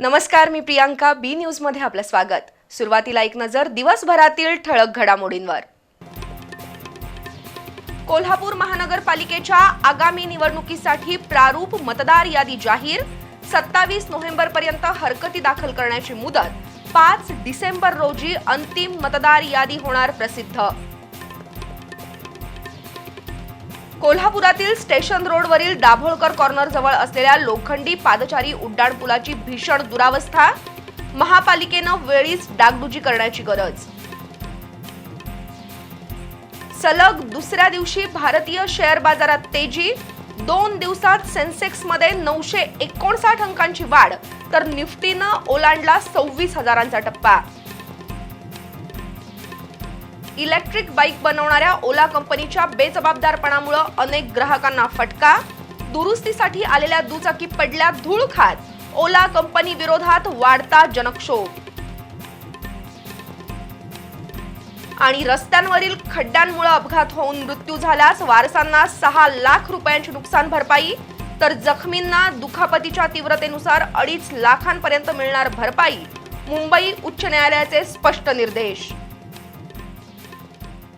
नमस्कार मी प्रियांका बी न्यूजमध्ये आपलं स्वागत. सुरुवातीला एक नजर दिवसभरातील ठळक घडामोडींवर. कोल्हापूर महानगरपालिकेच्या आगामी निवडणुकीसाठी प्रारूप मतदार यादी जाहीर. सत्तावीस नोव्हेंबर पर्यंत हरकती दाखल करण्याची मुदत. पाच डिसेंबर रोजी अंतिम मतदार यादी होणार प्रसिद्ध. कोल्हापुरातील स्टेशन रोडवरील दाभोळकर कॉर्नर जवळ असलेल्या लोखंडी पादचारी उड्डाणपुलाची भीषण दुरावस्था महापालिकेनं वेळीच डागडुजी करण्याची गरज. सलग दुसऱ्या दिवशी भारतीय शेअर बाजारात तेजी दोन दिवसात सेन्सेक्समध्ये नऊशे एकोणसाठ अंकांची वाढ तर निफ्टीनं ओलांडला सव्वीस हजारांचा टप्पा. इलेक्ट्रिक बाईक बनवणाऱ्या ओला कंपनीच्या बेजबाबदारपणामुळे अनेक ग्राहकांना फटका. दुरुस्तीसाठी आलेल्या दुचाकी पडल्या धूळ खात. ओला कंपनी विरोधात वाढता जनक्षोभ. आणि रस्त्यांवरील खड्ड्यांमुळे अपघात होऊन मृत्यू झाल्यास वारसांना सहा लाख रुपयांची नुकसान भरपाई. तर जखमींना दुखापतीच्या तीव्रतेनुसार अडीच लाखांपर्यंत मिळणार भरपाई. मुंबई उच्च न्यायालयाचे स्पष्ट निर्देश.